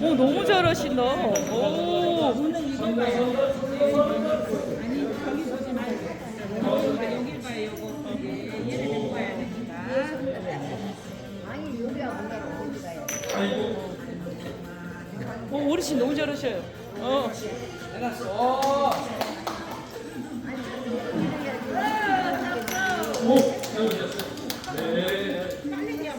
오 너무 잘하신다. 오. 오 어르신 너무 잘하셔요. 어.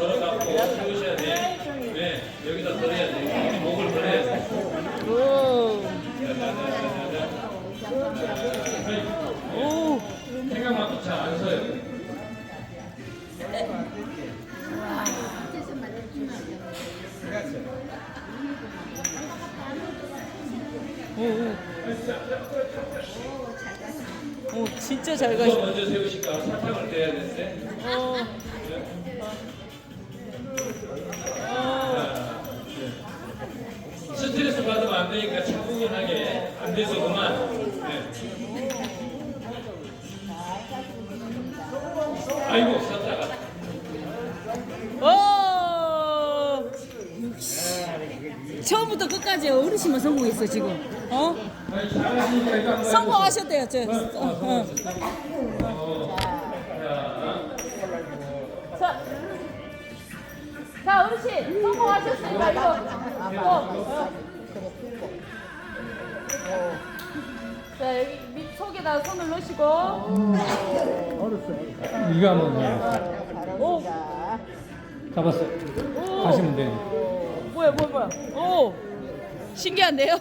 세우셔야 돼. 네, 여기다 덜어야 돼. 목을 덜어야 돼. 오. 오. 생각만큼 잘안 서요. 오. 오. 오 진짜 잘 가시. 먼저 세우실까? 사탕을 떼야 되는데. 어. 어. 안 되니까 차분하게 안 돼서구만. 네. 아이고, 썼다가. 오. 처음부터 끝까지 어르신만 성공했어 지금. 어? 성공하셨대요 저. 어, 어. 자, 자 어르신 성공하셨으니까 이거. 어, 어. 자 여기 밑 속에다 손을 넣으시고. 이거 한번 오, 잡았어요. 오. 가시면 돼. 뭐야 뭐야 뭐야. 오, 신기한데요?